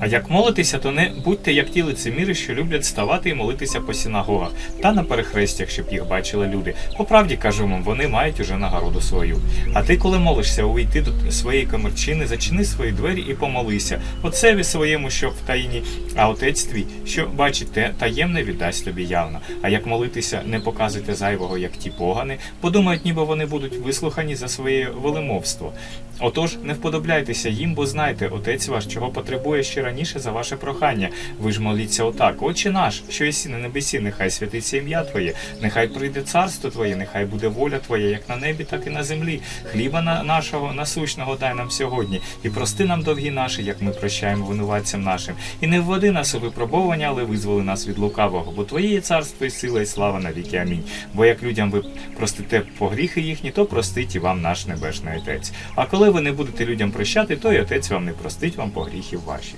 А як молитися, то не будьте як ті лицеміри, що люблять ставати і молитися по синагогах та на перехрестях, щоб їх бачили люди. По правді кажу вам, вони мають уже нагороду свою. А ти, коли молишся, увійти до своєї комерчини, зачини свої двері і помолися. Отцеві своєму, що в таїні, а отець твій, що бачить те таємне, віддасть тобі явно. А як молитися, не показуйте зайвого, як ті погани, подумають, ніби вони будуть вислухані за своє велимовство. Отож, не вподобляйтеся їм, бо знайте, отець ваш чого потребує ще раніше за ваше прохання. Ви ж моліться отак: Отче наш, що єсі на небесі, нехай святиться ім'я Твоє, нехай прийде царство Твоє, нехай буде воля Твоя, як на небі, так і на землі. Хліба на нашого насущного дай нам сьогодні, і прости нам довгі наші, як ми прощаємо винуватцям нашим. І не вводи нас у випробовування, але визволи нас від лукавого, бо Твоє є царство і сила, і слава навіки. Амінь. Бо як людям ви простите погріхи їхні, то простить і вам наш небесний Отець. А коли ви не будете людям прощати, то й Отець вам не простить вам погріхів ваші.